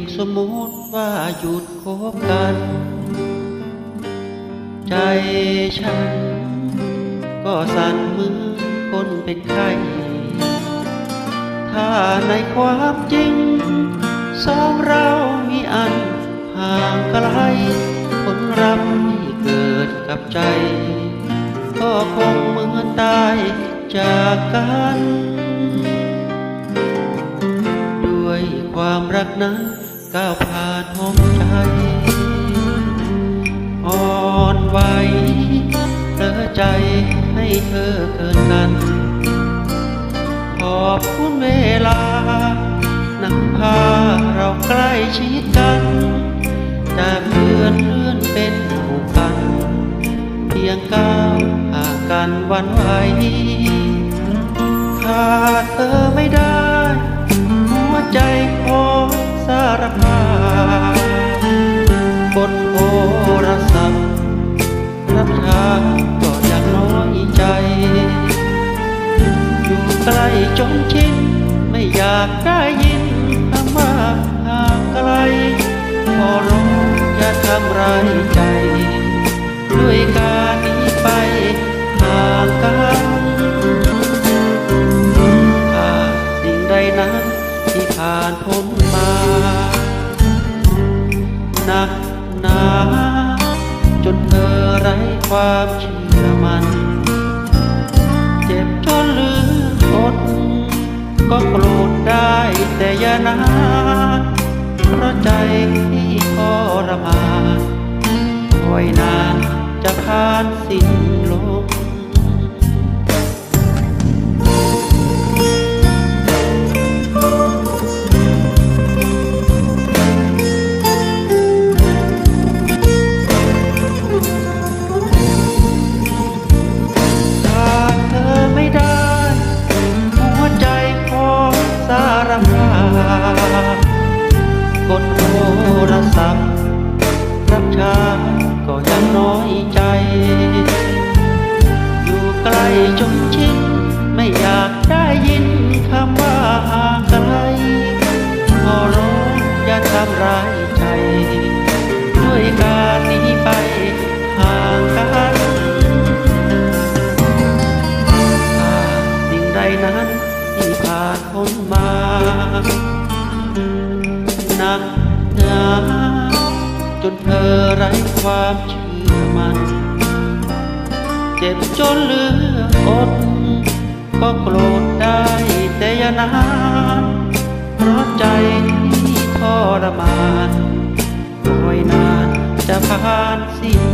ยงสมมติว่าหยุดคบกัน ใจฉัน ก็สั่นมือคนเป็นไข้ถ้าในความจริง สองเรามีอันห่างไกลผลรำที่เกิดกับใจ ก็คงเหมือนตายจากกัน ด้วยความรักนั้น ก้าวผ่านห้องใจ อ่อนไหวเผลอใจให้เธอเกินกันขอบคุณเวลานำพาเราใกล้ชิดกัน จากเพื่อนเลื่อนเป็นผูกพัน เพียงก้าวห่างกันวันไหวขาดเธอไม่ได้ารภาบนโทรศัพท์รับชาก็อยังน้อยใจ อยู่ใกล้จนชินไม่อยากได้ยินคำว่าห่างไกลขอร้องอย่าทำร้ายใจ ด้วยการนี้ไปห่างกันหากสิ่งใดนั้นที่ผ่านพ้น ความเชื่อมันเจ็บจนหลืออดก็โกรธได้แต่อย่านานเพราะใจที่ทรมานคอยนานจะผ่านสิ้น จนชินไม่อยากได้ยินคำว่าห่างไกลขอร้องอย่าทำร้ายใจ ด้วยการนี้ไปห่างกันสิ่งใดนั้นที่ผ่านพ้นมาหนักหนาจนเธอไร้ความเชื่อมัน เจ็บจนเหลืออดก็โกรธได้แต่อย่านานเพราะใจที่ทรมานคอยนานจะผ่านสิ้น